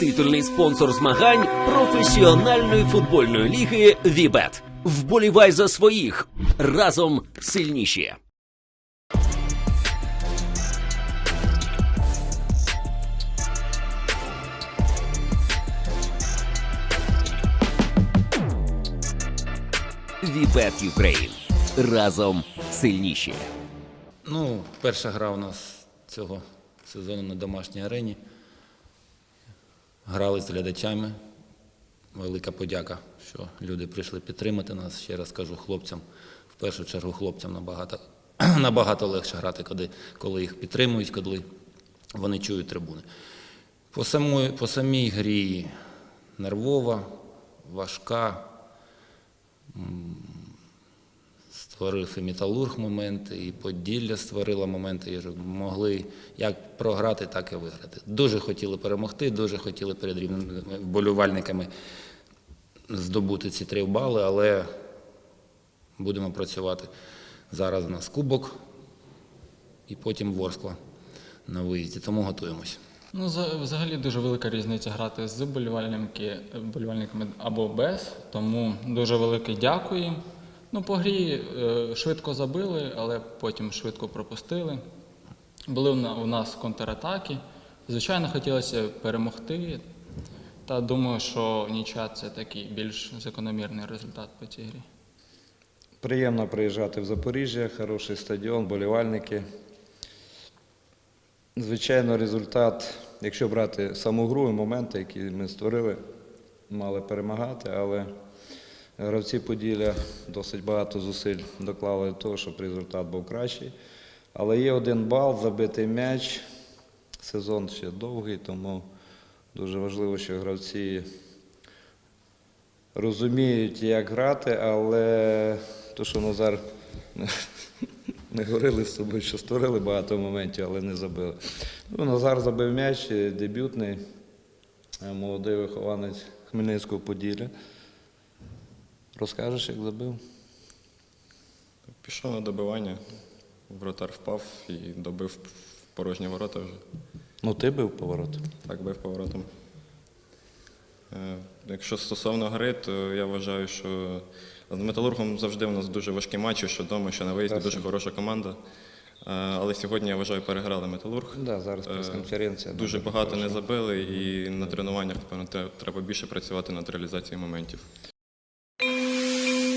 Титульний спонсор змагань професіональної футбольної ліги Вібет. Вболівай за своїх разом сильніші. Вібет Юкрейн. Разом сильніші. Ну, перша гра у нас цього сезону на домашній арені. Грали з глядачами. Велика подяка, що люди прийшли підтримати нас. Ще раз кажу хлопцям, в першу чергу хлопцям набагато, набагато легше грати, коли, коли їх підтримують, коли вони чують трибуни. По самій, по самій грі нервова, важка. Створив і Металург моменти, і Поділля створила моменти, і могли як програти, так і виграти. Дуже хотіли перемогти, дуже хотіли перед рівними вболівальниками здобути ці три бали, але будемо працювати. Зараз у нас кубок і потім Ворскла на виїзді, тому готуємось. Ну, за- взагалі дуже велика різниця грати з болівальниками або без, тому дуже велике дякую. Ну, по грі е, швидко забили, але потім швидко пропустили. Були у нас контратаки. Звичайно, хотілося перемогти. Та думаю, що нічия це такий більш закономірний результат по цій грі. Приємно приїжджати в Запоріжжя, хороший стадіон, болівальники. Звичайно, результат, якщо брати саму гру і моменти, які ми створили, мали перемагати, але гравці Поділля досить багато зусиль доклали до того, щоб результат був кращий. Але є один бал, забитий м'яч. Сезон ще довгий, тому дуже важливо, що гравці розуміють, як грати, але то, що Назар ми говорили з тобою, що створили багато моментів, але не забили. Ну, Назар забив м'яч, дебютний, молодий вихованець Хмельницького Поділля. Розкажеш, як забив? Пішов на добивання, вратар впав і добив в порожні ворота вже. Ну, ти бив поворот. Так бив поворотом. Е, Якщо стосовно гри, то я вважаю, що з металургом завжди у нас дуже важкі матчі, що вдома, що на виїзді, дуже хороша команда. Е, Але сьогодні, я вважаю, переграли металург. Да, зараз Е, прес-конференція. Дуже багато не забили, і на тренуваннях, напевно, треба більше працювати над реалізацією моментів.